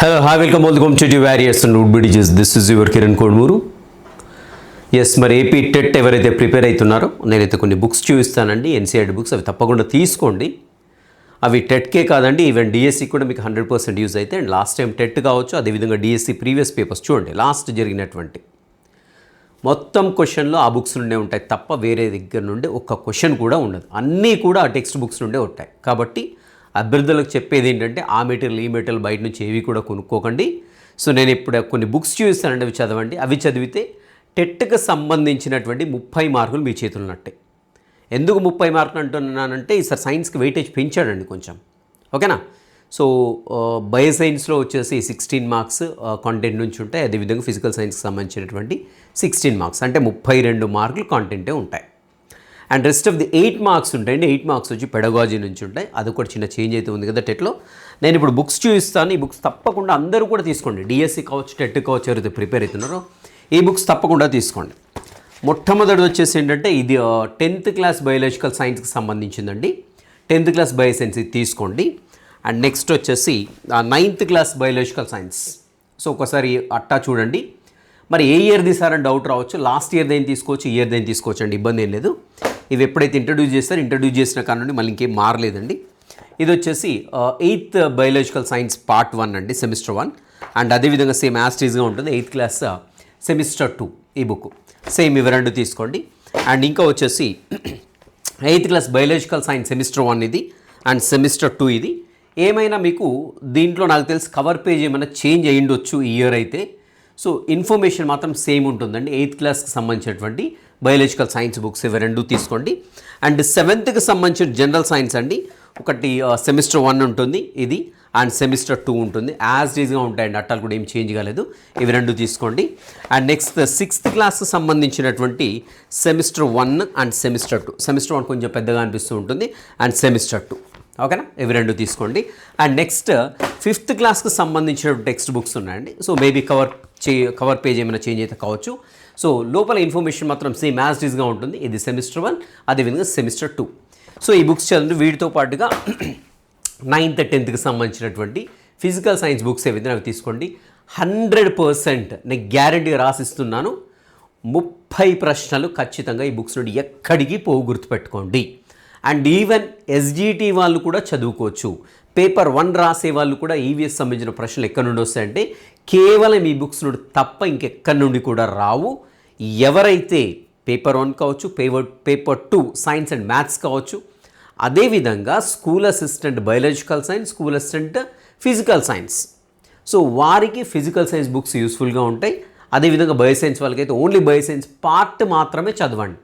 Hello hi welcome welcome to the warriors and would బిడిజెస్ this is your Kiran Kodmuru S మరి AP TET ఎవరైతే prepare అవుతున్నారో నేనైతే కొన్ని books చూపిస్తానండి. NCERT books అవి తప్పకుండా తీసుకోండి. అవి టెట్కే కాదండి ఈవెన్ డిఎస్సి కూడా మీకు హండ్రెడ్ పర్సెంట్ యూజ్ అయితే. అండ్ లాస్ట్ టైం టెట్ కావచ్చు అదేవిధంగా డిఎస్సి ప్రీవియస్ పేపర్స్ చూడండి. లాస్ట్ జరిగినటువంటి మొత్తం క్వశ్చన్లో ఆ బుక్స్ నుండే ఉంటాయి. తప్ప వేరే దగ్గర నుండి ఒక్క క్వశ్చన్ కూడా ఉండదు. అన్నీ కూడా ఆ టెక్స్ట్ బుక్స్ నుండే ఉంటాయి. కాబట్టి అభ్యర్థులకు చెప్పేది ఏంటంటే ఆ మెటీరియల్ ఈ మెటీరియల్ బయట నుంచి ఏవి కూడా కొనుక్కోకండి. సో నేను ఇప్పుడు కొన్ని బుక్స్ చూపిస్తానండి అవి చదవండి. అవి చదివితే టెట్కి సంబంధించినటువంటి ముప్పై మార్కులు మీ చేతులు ఉన్నట్టే. ఎందుకు ముప్పై మార్కులు అంటున్నానంటే ఈసారి సైన్స్కి వెయిటేజ్ పెంచాడండి కొంచెం. ఓకేనా? సో బయో సైన్స్లో వచ్చేసి సిక్స్టీన్ మార్క్స్ కాంటెంట్ నుంచి ఉంటాయి. అదేవిధంగా ఫిజికల్ సైన్స్కి సంబంధించినటువంటి సిక్స్టీన్ మార్క్స్. అంటే ముప్పై రెండు మార్కులు కాంటెంటే ఉంటాయి. And rest of the eight marks ఉంటాయండి. ఎయిట్ మార్క్స్ వచ్చి పెడగాజీ నుంచి ఉంటాయి. అది కూడా చిన్న చేంజ్ అయితే ఉంది కదా టెట్లో నేను ఇప్పుడు బుక్స్ చూపిస్తాను. ఈ బుక్స్ తప్పకుండా అందరూ కూడా తీసుకోండి. డిఎస్సి కావచ్చు టెట్ కావచ్చు ఎవరైతే ప్రిపేర్ అవుతున్నారో ఈ బుక్స్ తప్పకుండా తీసుకోండి. మొట్టమొదటి వచ్చేసి ఏంటంటే ఇది టెన్త్ క్లాస్ బయాలజికల్ సైన్స్కి సంబంధించిందండి. టెన్త్ క్లాస్ బయో సైన్స్ ఇది తీసుకోండి. అండ్ నెక్స్ట్ వచ్చేసి ninth class biological science so ఒకసారి అట్టా చూడండి. మరి ఏ ఇయర్ తీసారని డౌట్ రావచ్చు. లాస్ట్ ఇయర్ దేని తీసుకోవచ్చు? ఇయర్ దేని తీసుకోవచ్చు? అండి ఇబ్బంది ఏం లేదు. ఇవి ఎప్పుడైతే ఇంట్రడ్యూస్ చేస్తారో ఇంట్రడ్యూస్ చేసిన కాడ నుండి మళ్ళీ ఇంకేం మారలేదండి. ఇది వచ్చేసి eighth biological science part one అండి సెమిస్టర్ వన్ అండ్ అదేవిధంగా సేమ్ యాస్టీస్గా ఉంటుంది ఎయిత్ క్లాస్ సెమిస్టర్ టూ ఈ బుక్ సేమ్ ఇవి రెండు తీసుకోండి. అండ్ ఇంకా వచ్చేసి eighth class biological science semester one ఇది అండ్ సెమిస్టర్ టూ ఇది. ఏమైనా మీకు దీంట్లో నాకు తెలిసి కవర్ పేజ్ ఏమైనా చేంజ్ అయ్యిండొచ్చు ఈ ఇయర్ అయితే. సో ఇన్ఫర్మేషన్ మాత్రం సేమ్ ఉంటుందండి ఎయిత్ క్లాస్కి సంబంధించినటువంటి బయాలజికల్ సైన్స్ బుక్స్ ఇవి రెండు తీసుకోండి. అండ్ సెవెంత్కి సంబంధించిన జనరల్ సైన్స్ అండి. ఒకటి సెమిస్టర్ వన్ ఉంటుంది ఇది అండ్ సెమిస్టర్ టూ ఉంటుంది. యాజ్ డీజ్గా ఉంటాయండి. అట్టాలు కూడా ఏం చేంజ్ కాలేదు. ఇవి రెండు తీసుకోండి. అండ్ నెక్స్ట్ సిక్స్త్ క్లాస్కి సంబంధించినటువంటి semester one and semester two. Semester one కొంచెం పెద్దగా అనిపిస్తూ ఉంటుంది. And semester two. ఓకేనా? ఇవి రెండు తీసుకోండి. అండ్ నెక్స్ట్ ఫిఫ్త్ క్లాస్కి సంబంధించిన టెక్స్ట్ బుక్స్ ఉన్నాయండి. సో మేబీ కవర్ చే కవర్ పేజ్ ఏమైనా చేంజ్ అయితే కావచ్చు. సో లోపల ఇన్ఫర్మేషన్ మాత్రం సేమ్ యాజ్ డీజ్గా ఉంటుంది. ఇది సెమిస్టర్ వన్ అదేవిధంగా సెమిస్టర్ టూ. సో ఈ బుక్స్ చదివి వీటితో పాటుగా నైన్త్ టెన్త్కి సంబంధించినటువంటి ఫిజికల్ సైన్స్ బుక్స్ ఏవైతే అవి తీసుకోండి. హండ్రెడ్ పర్సెంట్ నేను గ్యారంటీగా రాసిస్తున్నాను. ముప్పై ప్రశ్నలు ఖచ్చితంగా ఈ బుక్స్ నుండి ఎక్కడికి పోవు గుర్తుపెట్టుకోండి. అండ్ ఈవెన్ ఎస్జిటి వాళ్ళు కూడా చదువుకోవచ్చు. పేపర్ వన్ రాసే వాళ్ళు కూడా ఈవీఎస్ సంబంధించిన ప్రశ్నలు ఎక్కడి నుండి వస్తాయంటే కేవలం ఈ బుక్స్ నుండి తప్ప ఇంకెక్కడి నుండి కూడా రావు. ఎవరైతే పేపర్ వన్ కావచ్చు paper paper two science and maths కావచ్చు అదేవిధంగా school assistant biological science school assistant physical science. So వారికి ఫిజికల్ సైన్స్ బుక్స్ యూస్ఫుల్గా ఉంటాయి. అదేవిధంగా బయో సైన్స్ వాళ్ళకైతే ఓన్లీ బయో సైన్స్ పార్ట్ మాత్రమే చదవండి.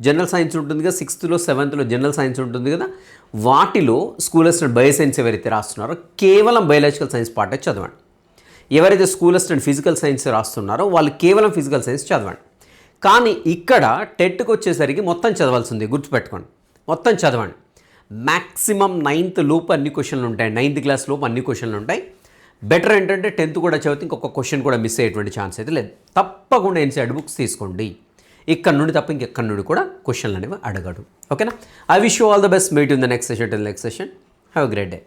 జనరల్ సైన్స్ ఉంటుంది కదా సిక్స్త్లో సెవెంత్లో జనరల్ సైన్స్ ఉంటుంది కదా వాటిలో స్కూల్ అసిస్టెంట్ బయో సైన్స్ ఎవరైతే రాస్తున్నారో కేవలం బయోలాజికల్ సైన్స్ పార్టే చదవండి. ఎవరైతే స్కూల్ అసిస్టెంట్ ఫిజికల్ సైన్స్ రాస్తున్నారో వాళ్ళు కేవలం ఫిజికల్ సైన్స్ చదవండి. కానీ ఇక్కడ టెట్కి వచ్చేసరికి మొత్తం చదవాల్సింది గుర్తుపెట్టుకోండి. మొత్తం చదవండి. మ్యాక్సిమం నైన్త్ లోపు అన్ని క్వశ్చన్లు ఉంటాయి. నైన్త్ క్లాస్ లోపు అన్ని క్వశ్చన్లు ఉంటాయి. బెటర్ ఏంటంటే టెన్త్ కూడా చదివితే ఇంకొక క్వశ్చన్ కూడా మిస్ అయ్యేటువంటి ఛాన్స్ అయితే లేదు. తప్పకుండా ఎన్సీఆర్ బుక్స్ తీసుకోండి. ఇక్కడ నుండి తప్ప ఇంకెక్కడి నుండి కూడా క్వశ్చన్లు అనేవి అడగడు. ఓకేనా? I wish you all the best meet in the next session till next session have great day